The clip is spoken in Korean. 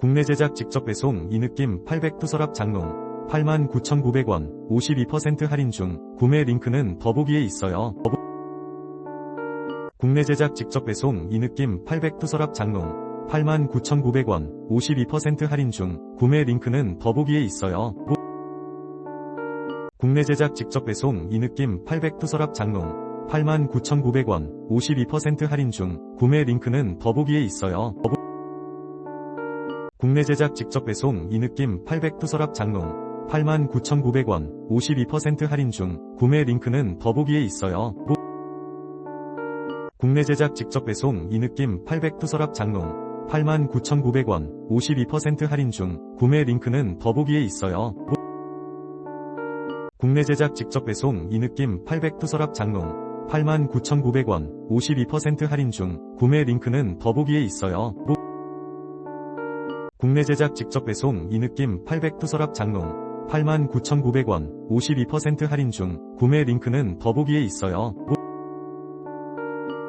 국내 제작 직접 배송 이 느낌 800 투서랍 장롱 89,900원 52% 할인 중 구매 링크는 더보기에 있어요. 더보- 국내 제작 직접 배송 이 느낌 800 투서랍 장롱 89,900원 52% 할인 중 구매 링크는 더보기에 있어요. 보- 국내 제작 직접 배송 이 느낌 800 투서랍 장롱 89,900원 52% 할인 중 구매 링크는 더보기에 있어요. 더보- 국내 제작 직접 배송 이 느낌 800 투서랍 장롱 89,900원 52% 할인 중 구매 링크는 더보기에 있어요. 보- 국내 제작 직접 배송 이 느낌 800 투서랍 장롱 89,900원 52% 할인 중 구매 링크는 더보기에 있어요. 보- 국내 제작 직접 배송 이 느낌 800 투서랍 장롱 89,900원 52% 할인 중 구매 링크는 더보기에 있어요. 보- 국내 제작 직접 배송 이 느낌 800 투서랍 장롱 89,900원 52% 할인 중 구매 링크는 더보기에 있어요. 보-